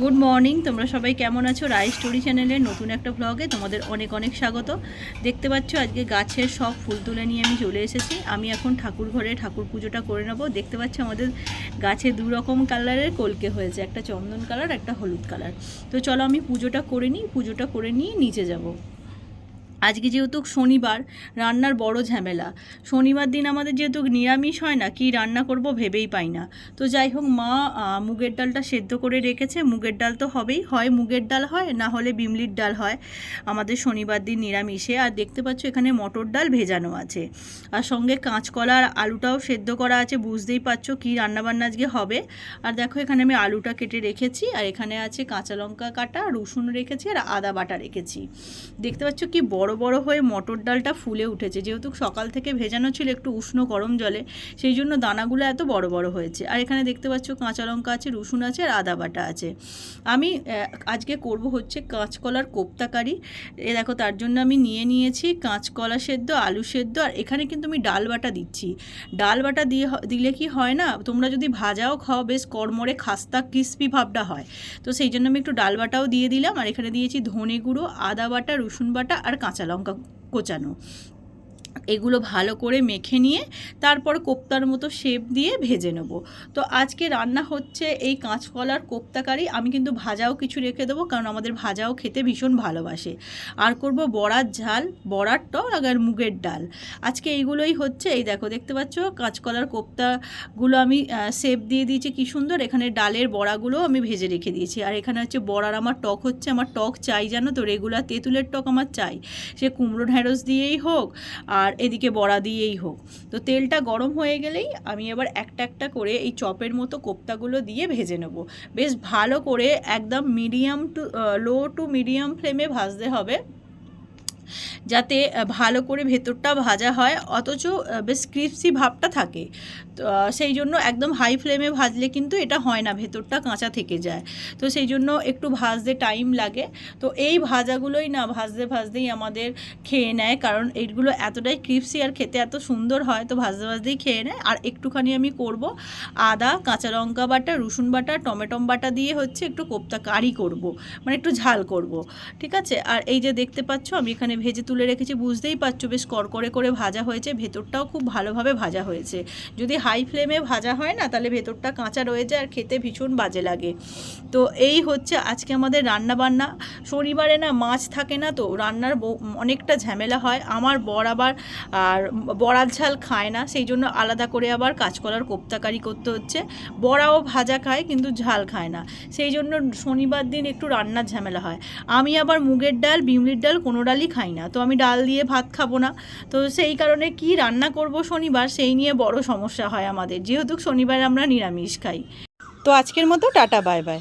Good morning. তোমরা সবাই কেমন আছো? রায় স্টোরি চ্যানেলের নতুন একটা ব্লগে তোমাদের অনেক অনেক স্বাগত। দেখতে পাচ্ছ আজকে গাছের সব ফুল তুলে নিয়ে আমি চলে এসেছি। আমি এখন ঠাকুর ঘরে ঠাকুর পুজোটা করে নেব। দেখতে পাচ্ছ আমাদের গাছে দু রকম কালারের কলকে হয়েছে। একটা চন্দন কালার একটা হলুদ কালার তো চলো আমি পুজোটা করে নিই। পুজোটা করে নিয়ে নিচে যাব। আজকে যেহেতু শনিবার, রান্নার বড় ঝামেলা। শনিবার দিন আমাদের যেহেতু নিরামিষ হয় না, কি রান্না করব ভেবেই পাই না। তো যাই হোক, মা মুগের ডালটা সেদ্ধ করে রেখেছে। মুগের ডাল তো হবেই। হয় মুগের ডাল হয়, না হলে বিমলির ডাল হয়। আমাদের শনিবার দিন নিরামিষে। আর দেখতে পাচ্ছ, এখানে মটর ডাল ভেজানো আছে। আর সঙ্গে কাঁচকলা আর আলুটাও সেদ্ধ করা আছে। বুঝতেই পারছ কি রান্নাবান্না আজকে হবে। আর দেখো, এখানে আমি আলুটা কেটে রেখেছি। আর এখানে আছে কাঁচা লঙ্কা কাটা, রসুন রেখেছি আর আদা বাটা রেখেছি। দেখতে পাচ্ছ কি বড় বড় হয়ে মটর ডালটা ফুলে উঠেছে। যেহেতু সকাল থেকে ভেজানো ছিল একটু উষ্ণ গরম জলে, সেই জন্য দানাগুলো এত বড় বড় হয়েছে। আর এখানে দেখতে পাচ্ছ কাঁচা লঙ্কা আছে, রসুন আছে আর আদা বাটা আছে। আমি আজকে করব হচ্ছে কাঁচকলার কোপ্তা কারি এ দেখো, তার জন্য আমি নিয়ে নিয়েছি কাঁচকলা সেদ্ধ, আলু সেদ্ধ, আর এখানে কিন্তু আমি ডাল বাটা দিচ্ছি। ডাল বাটা দিয়ে দিলে কি হয় না, তোমরা যদি ভাজাও খাও, বেশ কড়মড়ে খাস্তা ক্রিস্পি ভাবটা হয়। তো সেই জন্য আমি একটু ডাল বাটাও দিয়ে দিলাম। আর এখানে দিয়েছি ধনে গুঁড়ো, আদা বাটা, রসুন বাটা আর কাঁচা লঙ্কা কোচানো। এগুলো ভালো করে মেখে নিয়ে তারপর কোপ্তার মতো শেপ দিয়ে ভেজে নেব। তো আজকে রান্না হচ্ছে এই কাঁচকলার কোপ্তা কারি। আমি কিন্তু ভাজাও কিছু রেখে দেবো কারণ আমাদের ভাজাও খেতে ভীষণ ভালোবাসে। আর করব বড়ার ঝাল, বড়ার টক আর মুগের ডাল। আজকে এইগুলোই হচ্ছে। এই দেখো, দেখতে পাচ্ছ? কাঁচকলার কোপ্তাগুলো আমি শেপ দিয়ে দিয়েছি। কি সুন্দর! এখানে ডালের বড়াগুলো আমি ভেজে রেখে দিয়েছি। আর এখানে হচ্ছে বড়ার আমার টক হচ্ছে। আমার টক চাই জানো তো? রেগুলার তেঁতুলের টক আমার চাই। সে কুমড়ো ঢ্যাঁড়স দিয়েই হোক আর এদিকে বড়া দিয়েই হোক। তো তেলটা গরম হয়ে গেলেই আমি এবার একটা একটা করে এই চপের মতো কোপ্তাগুলো দিয়ে ভেজে নেব। বেশ ভালো করে একদম medium to low to medium ফ্লেমে ভাজতে হবে। যাতে ভালো করে ভেতরটা ভাজা হয়, অথচ বেশ ক্রিপসি ভাবটা থাকে। তো সেই জন্য একদম হাই ফ্লেমে ভাজলে কিন্তু এটা হয় না, ভেতরটা কাঁচা থেকে যায়। তো সেই জন্য একটু ভাজতে টাইম লাগে। তো এই ভাজাগুলোই না, ভাজতে ভাজতেই আমাদের খেয়ে নেয়, কারণ এইগুলো এতটাই ক্রিপসি আর খেতে এত সুন্দর হয়, তো ভাজতে ভাজতেই খেয়ে নেয়। আর একটুখানি আমি করব আদা, কাঁচা লঙ্কা বাটা, রসুন বাটা টমেটো বাটা দিয়ে হচ্ছে একটু কোপ্তা কারি করব। মানে একটু ঝাল করব। ঠিক আছে? আর এই যে দেখতে পাচ্ছ, আমি এখানে ভেজে তুলে রেখেছি, বুঝতেই পারছ বেশ করকরে করে ভাজা হয়েছে, ভেতরটাও খুব ভালোভাবে ভাজা হয়েছে। যদি হাই ফ্লেমে ভাজা হয় না, তাহলে ভেতরটা কাঁচা রয়ে যায় আর খেতে ভীষণ বাজে লাগে। তো এই হচ্ছে আজকে আমাদের রান্না বান্না শনিবারে না মাছ থাকে না তো, রান্নার অনেকটা ঝামেলা হয়। আমার বর আবার, আর বড়ার ঝাল খায় না, সেই জন্য আলাদা করে আবার কাঁচকলার কোপ্তাকারি করতে হচ্ছে। বড়াও ভাজা খায়, কিন্তু ঝাল খায় না। সেই জন্য শনিবার দিন একটু রান্নার ঝামেলা হয়। আমি আবার মুগের ডাল বিমলির ডাল কোনো ডালই খাই না। তো আমি ডাল দিয়ে ভাত খাব না। তো সেই কারণে কি রান্না করব শনিবার, সেই নিয়ে বড় সমস্যা হয় আমাদের। যেহেতু শনিবার আমরা নিরামিষ খাই। তো আজকের মতো টাটা, বাই বাই।